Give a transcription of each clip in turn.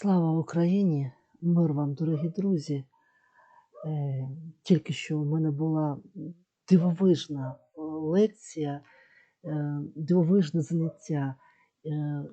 Слава Україні! Мир вам, дорогі друзі. Е, Тільки що у мене була дивовижна е, лекція, е, дивовижне заняття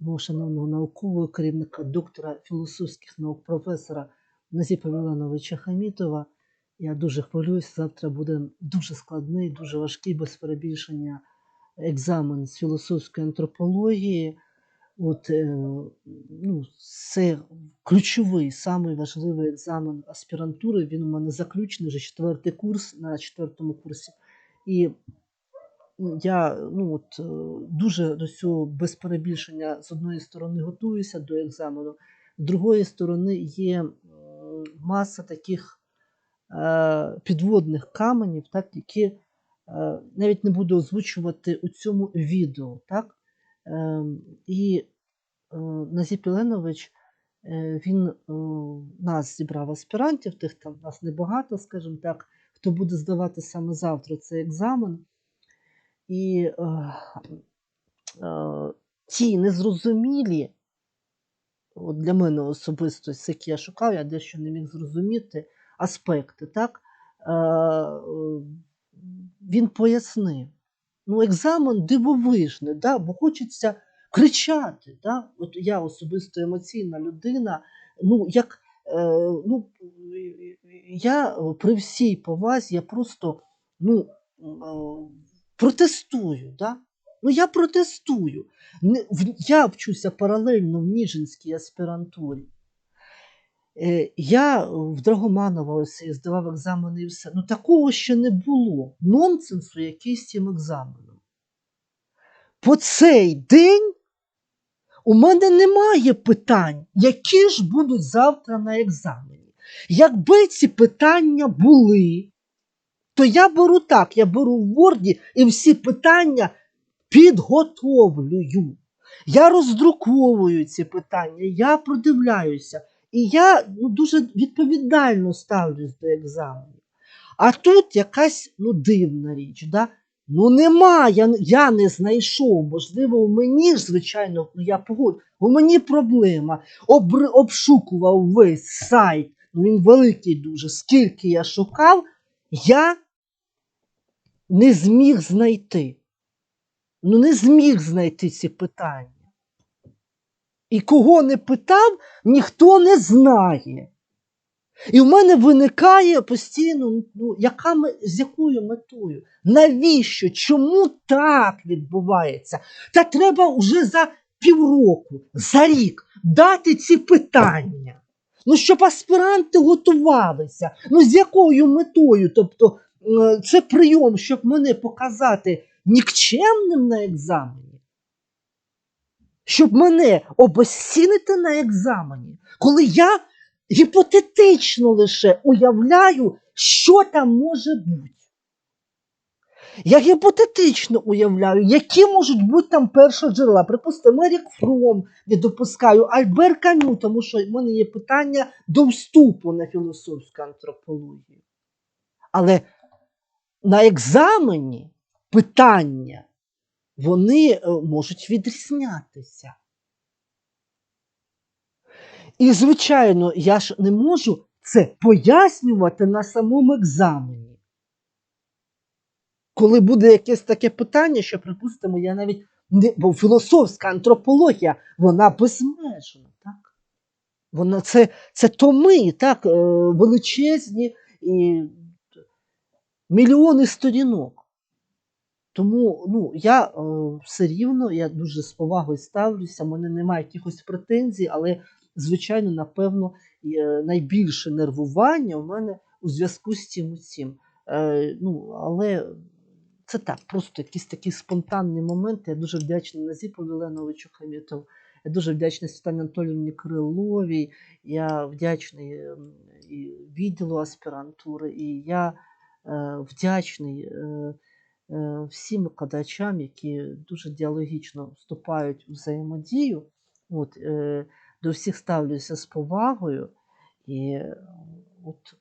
мого шановного наукового керівника, доктора філософських наук, професора Назіпа Милановича Хамітова. Я дуже хвилююсь. Завтра буде дуже складний, дуже важкий, без перебільшення екзамен з філософської антропології. От, е, ну, це ключовий, самий важливий екзамен аспірантури. Він у мене заключений вже четвертий курс на четвертому курсі. І я ну, от, е, дуже до цього без перебільшення з одної сторони готуюся до екзамену, з другої сторони є маса таких е, підводних каменів, так, які е, навіть не буду озвучувати у цьому відео. Так? Ем, І е, Назіп Єленович, е, він е, нас зібрав аспірантів, тих там нас небагато, скажімо так, хто буде здавати саме завтра цей екзамен. І ті незрозумілі, от для мене особисто, які я шукав, я дещо не міг зрозуміти аспекти, так? Він пояснив. Ну, екзамен дивовижний, да? бо хочеться кричати. Да? От я особисто емоційна людина. Ну, як, е, ну, я при всій повазі, я просто ну, е, протестую. Да? Ну, я протестую. Я вчуся паралельно в Ніжинській аспірантурі. Е, Я в Драгоманова ось здавав екзамени і все. Ну такого ще не було. Нонсенсу якийсь цим екзаменом. По цей день у мене немає питань, які ж будуть завтра на екзамені. Якби ці питання були, то я беру так, я беру в Word і всі питання підготовлюю. Я роздруковую ці питання, я продивляюся. І я ну, дуже відповідально ставлюсь до екзаменів. А тут якась ну, дивна річ. Да? Ну нема, я, я не знайшов. Можливо, у мені ж, звичайно, ну, я погоджу, у мені проблема. Обр, обшукував весь сайт, ну, він великий дуже, скільки я шукав, я не зміг знайти. Ну, не зміг знайти ці питання. І кого не питав, ніхто не знає. І в мене виникає постійно, ну, яка ми, з якою метою? Навіщо? Чому так відбувається? Та треба вже за півроку, за рік дати ці питання. Ну, щоб аспіранти готувалися. Ну, з якою метою? Тобто, е, це прийом, щоб мене показати нікчемним на екзамені щоб мене обезцінити на екзамені, коли я гіпотетично лише уявляю, що там може бути. Я гіпотетично уявляю, які можуть бути там перші джерела. Припустимо, Ерік Фром не допускаю, Альбер Камю, тому що в мене є питання до вступу на філософську антропологію. Але на екзамені питання вони е, можуть відрізнятися. І, звичайно, я ж не можу це пояснювати на самому екзамені. Коли буде якесь таке питання, що, припустимо, я навіть не, бо філософська антропологія, вона безмежна, так? Вона це, це томи, так, е, величезні і мільйони сторінок. Тому ну, я е, все рівно, я дуже з повагою ставлюся, в мене немає якихось претензій, але, звичайно, напевно, е, найбільше нервування у мене у зв'язку з цим усім. Е, ну, але це так, просто якісь такі спонтанні моменти. Я дуже вдячна Назіпу Віленовичу Хамітову, я дуже вдячна Світлані Анатоліївні Криловій, я вдячний е, і відділу аспірантури, і я е, вдячний. Е, всім викладачам, які дуже діалогічно вступають у взаємодію. От, е, до всіх ставлюся з повагою. І е, от,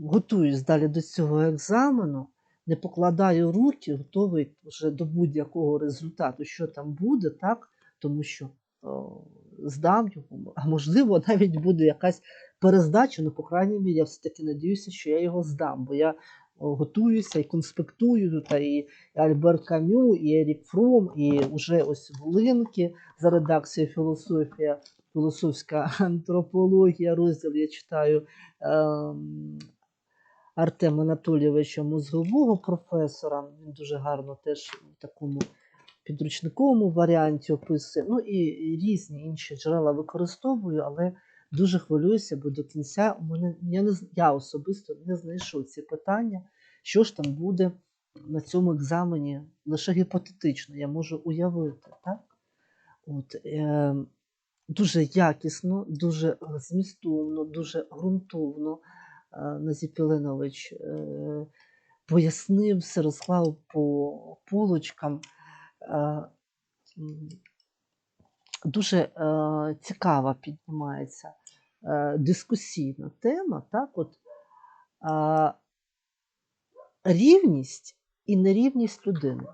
готуюсь далі до цього екзамену. не покладаю руки, готовий вже до будь-якого результату, що там буде, так? тому що здам його, а можливо, навіть буде якась перездача, ну, по крайній мірі, я все-таки надіюся, що я його здам, бо я готуюся і конспектую тут і Альберт Камю, і Ерік Фром, і вже ось Волинки за редакцією філософія, філософська антропологія, розділ я читаю ем, Артема Анатолійовича Мозгового професора. Він дуже гарно теж в такому підручниковому варіанті описує. Ну і різні інші джерела використовую, але дуже хвилююся, бо до кінця у мене я, не, я особисто не знайшов ці питання, що ж там буде на цьому екзамені лише гіпотетично, я можу уявити. Так? От, е, дуже якісно, дуже змістовно, дуже ґрунтовно е, Єленович е, пояснив, все розклав по полочкам. Е, дуже е, цікава піднімається дискусійна тема. Так? От, е, рівність і нерівність людини.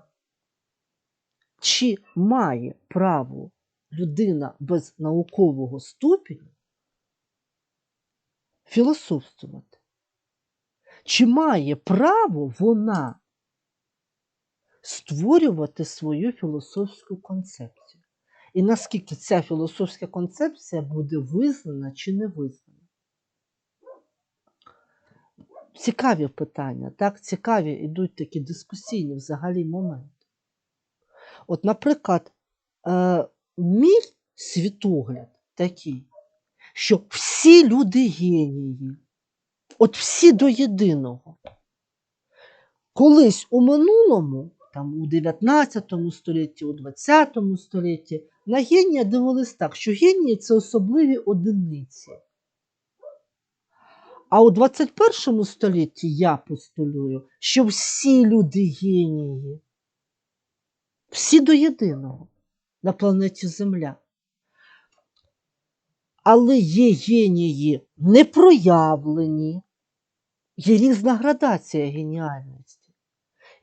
Чи має право людина без наукового ступеня філософствувати? Чи має право вона створювати свою філософську концепцію? І наскільки ця філософська концепція буде визнана чи не визнана? Цікаві питання, так? Цікаві йдуть такі дискусійні взагалі моменти. От, наприклад, е, мій світогляд такий, що всі люди генії, от всі до єдиного. Колись у минулому, там у 19 столітті, у 20 столітті, на генія дивились так, що генії це особливі одиниці. А у 21 столітті я постулюю, що всі люди генії, всі до єдиного на планеті Земля. Але є генії непроявлені, є різна градація геніальності.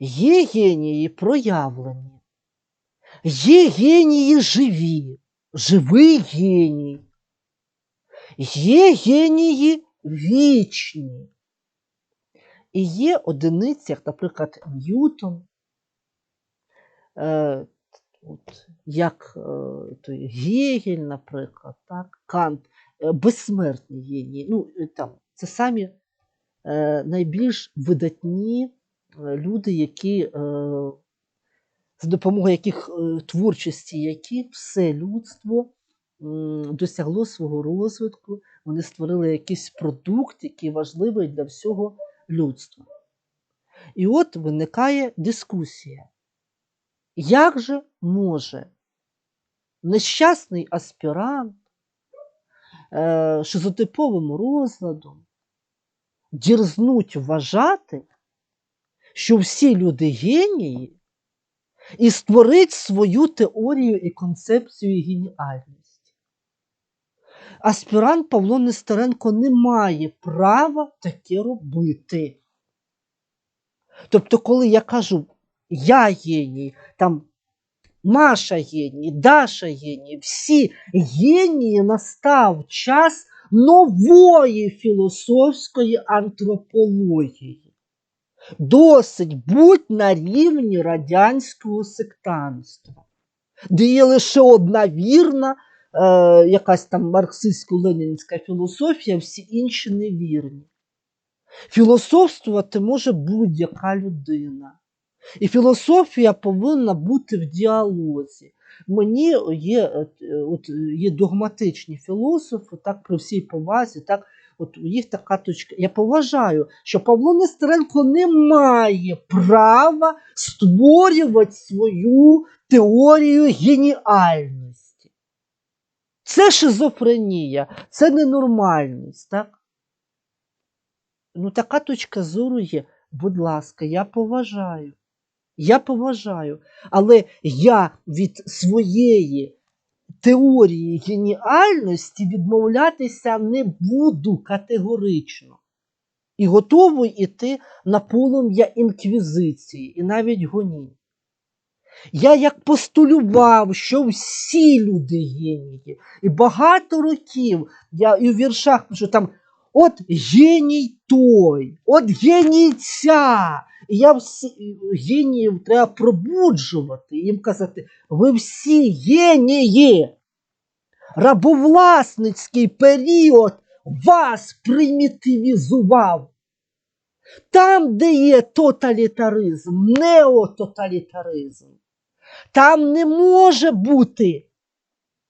Є генії проявлені, є генії живі, живий геній, є генії вічні. І є одиниці, як, наприклад, Ньютон, е, от, як е, той Гегель, наприклад, так, Кант, е, безсмертні генії. Ну, е, там, це самі е, найбільш видатні е, люди, які, е, за допомогою яких е, творчості, які все людство досягло свого розвитку, вони створили якийсь продукт, який важливий для всього людства. І от виникає дискусія. Як же може нещасний аспірант е, шизотиповим розладом дірзнуть вважати, що всі люди генії, і створить свою теорію і концепцію геніальності? Аспірант Павло Нестеренко не має права таке робити. Тобто, коли я кажу, я геній, там Маша геній, Даша геній, всі генії настав час нової філософської антропології. Досить будь на рівні радянського сектанства, де є лише одна вірна, е, якась там марксистсько-ленінська філософія, всі інші невірні. Філософствувати може будь-яка людина. І філософія повинна бути в діалозі. Мені є, е, от, є догматичні філософи, так, при всій повазі, так, от у їх така точка. Я поважаю, що Павло Нестеренко не має права створювати свою теорію геніальності. Це шизофренія, це ненормальність. Так? Ну, така точка зору є. Будь ласка, я поважаю. Я поважаю, але я від своєї теорії геніальності відмовлятися не буду категорично. і готовий іти на полум'я інквізиції і навіть гонінь. Я як постулював, що всі люди генії, і багато років я і в віршах пишу там: от геній той, от геній ця. І я геніїв треба пробуджувати, їм казати, ви всі генії. Рабовласницький період вас примітивізував. Там, де є тоталітаризм, неототалітаризм, там не може бути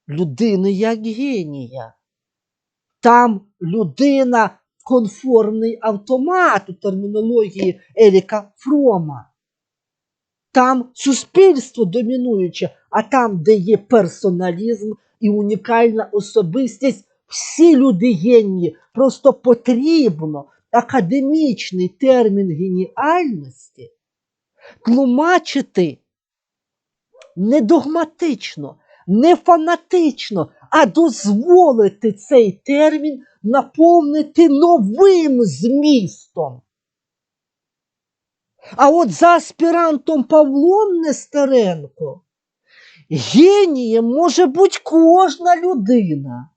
людини як генія. Там людина конформний автомат у термінології Еріка Фрома. Там суспільство домінуюче, а там, де є персоналізм і унікальна особистість, всі люди генії. Просто потрібно академічний термін геніальності тлумачити не догматично, не фанатично, а дозволити цей термін наповнити новим змістом. А от за аспірантом Павлом Нестеренко генієм може бути кожна людина.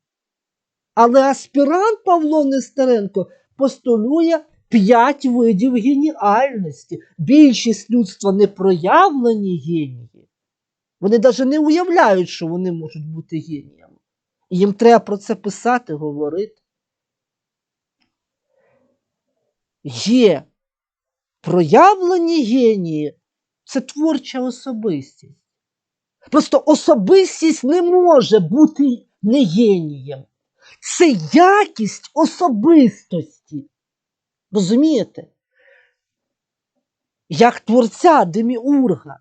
Але аспірант Павло Нестеренко постулює п'ять видів геніальності. Більшість людства не проявлені генії. Вони навіть не уявляють, що вони можуть бути геніями. Їм треба про це писати, говорити. Є проявлені генії це творча особистість. Просто особистість не може бути не генієм. Це якість особистості. Розумієте? Як творця Деміурга.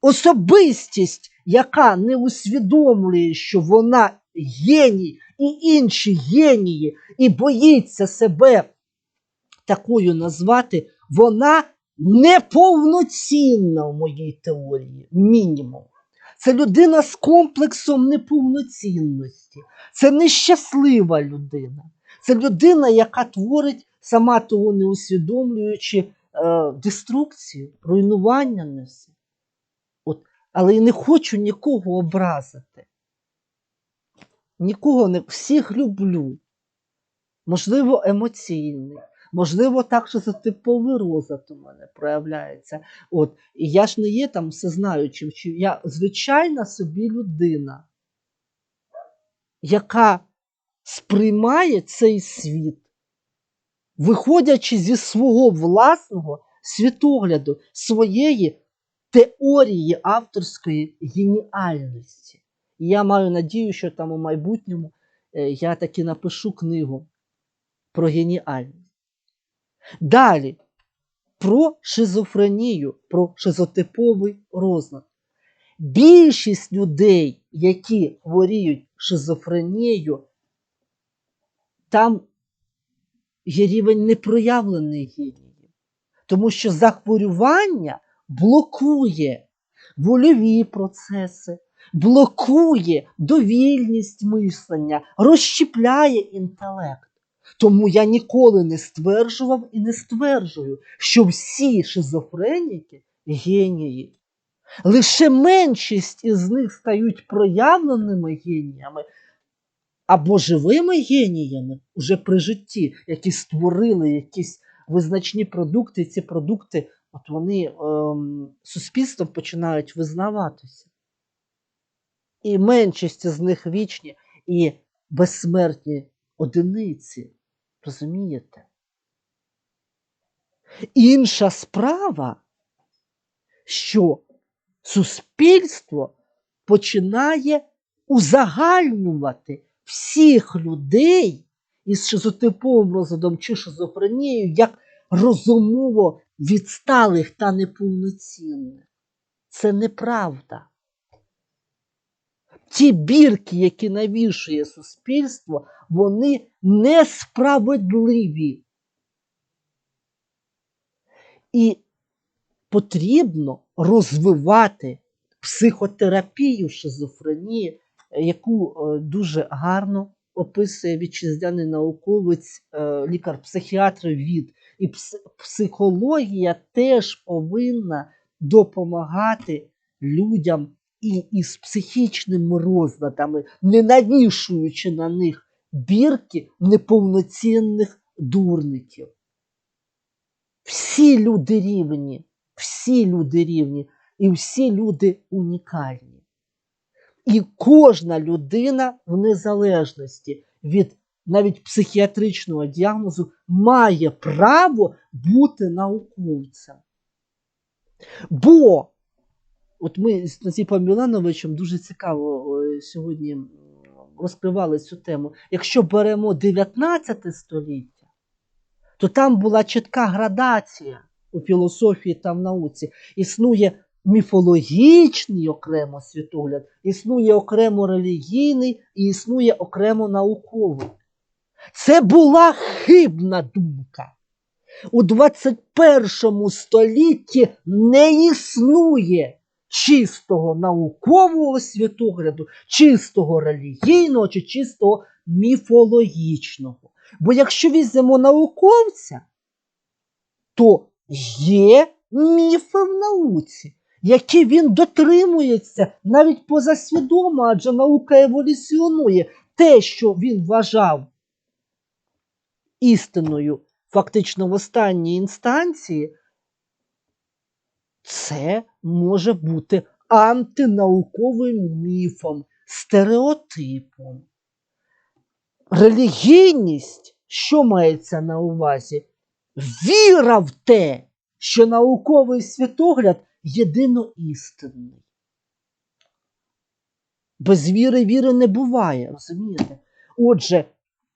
Особистість, яка не усвідомлює, що вона геній і інші генії, і боїться себе такою назвати, вона неповноцінна в моїй теорії, мінімум. Це людина з комплексом неповноцінності. Це нещаслива людина. Це людина, яка творить, сама того не усвідомлюючи е, деструкцію, руйнування несе. От. Але я не хочу нікого образити. Нікого не всіх люблю. Можливо, емоційний. Можливо, так, що це типовий розлад у мене проявляється. От. І я ж не є там всезнаючим. чи Я звичайна собі людина, яка сприймає цей світ, виходячи зі свого власного світогляду, своєї теорії авторської геніальності. І я маю надію, що там у майбутньому е, я таки напишу книгу про геніальність. Далі про шизофренію, про шизотиповий розлад. Більшість людей, які хворіють шизофренією, там є рівень непроявлений генії. Тому що захворювання блокує вольові процеси, блокує довільність мислення, розщіпляє інтелект. Тому я ніколи не стверджував і не стверджую, що всі шизофреніки генії. Лише меншість із них стають проявленими геніями або живими геніями уже при житті, які створили якісь визначні продукти, і ці продукти, от вони ем, суспільством починають визнаватися. І меншість з них вічні і безсмертні одиниці. Розумієте? Інша справа, що суспільство починає узагальнювати всіх людей із шизотиповим розладом чи шизофренією як розумово відсталих та неповноцінних. Це неправда. Ті бірки, які навішує суспільство, вони несправедливі. І потрібно розвивати психотерапію шизофренії, яку е, дуже гарно описує вітчизняний науковець, е, лікар-психіатр від І психологія теж повинна допомагати людям і із психічними розладами, не навішуючи на них бірки неповноцінних дурників. Всі люди рівні, всі люди рівні, і всі люди унікальні. І кожна людина в незалежності від навіть психіатричного діагнозу має право бути науковцем. Бо, от ми з Назіпом Мілановичем дуже цікаво сьогодні розкривали цю тему. Якщо беремо 19 століття, то там була чітка градація у філософії та в науці. Існує міфологічний окремо світогляд, існує окремо релігійний і існує окремо науковий. Це була хибна думка. У 21 столітті не існує чистого наукового світогляду, чистого релігійного чи чистого міфологічного. Бо якщо візьмемо науковця, то є міфи в науці, які він дотримується навіть позасвідомо, адже наука еволюціонує те, що він вважав істиною, фактично в останній інстанції, це може бути антинауковим міфом, стереотипом. Релігійність, що мається на увазі? Віра в те, що науковий світогляд єдино істинний. Без віри віри не буває, розумієте? Отже,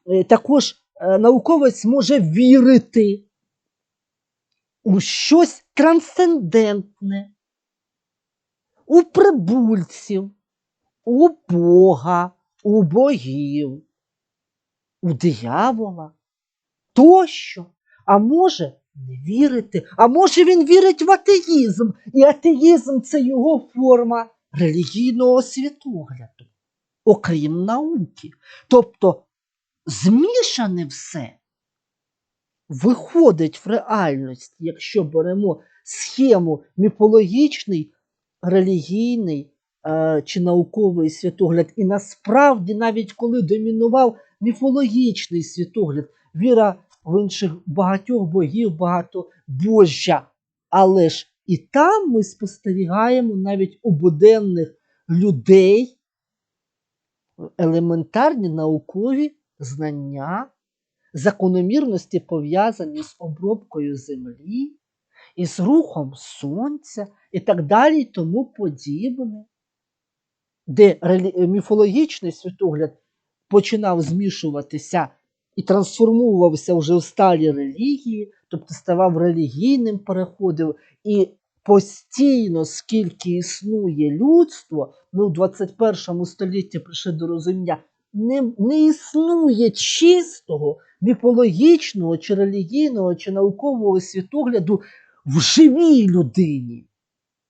е, також е, науковець може вірити у щось трансцендентне, у прибульців, у Бога, у богів, у диявола тощо. А може не вірити, а може він вірить в атеїзм, і атеїзм це його форма релігійного світогляду, окрім науки. Тобто змішане все виходить в реальність, якщо беремо схему міфологічний, релігійний е, чи науковий світогляд. І насправді, навіть коли домінував міфологічний світогляд, віра в інших багатьох богів, багато божжя. Але ж і там ми спостерігаємо навіть у буденних людей елементарні наукові знання, закономірності пов'язані з обробкою землі, із рухом сонця і так далі, і тому подібне, де міфологічний світогляд починав змішуватися і трансформувався вже в сталі релігії, тобто ставав релігійним, переходив. І постійно, скільки існує людство, ми в 21 столітті прийшли до розуміння, не, не існує чистого, міфологічного, чи релігійного, чи наукового світогляду в живій людині.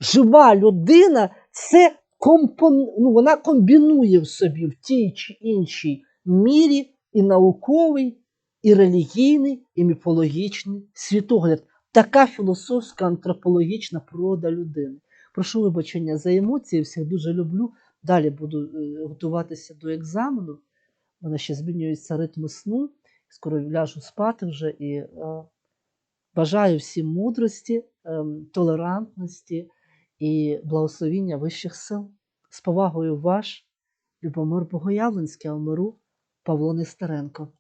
Жива людина це компон... ну, вона комбінує в собі в тій чи іншій мірі і науковий, і релігійний, і міфологічний світогляд. Така філософська антропологічна природа людини. Прошу вибачення за емоції, всіх дуже люблю. Далі буду е, готуватися до екзамену. У мене ще змінюються ритми сну. Скоро ляжу спати вже і е, бажаю всім мудрості, ем, толерантності і благословіння вищих сил. З повагою ваш, Любомир Богоявленський, а в Павло Нестеренко.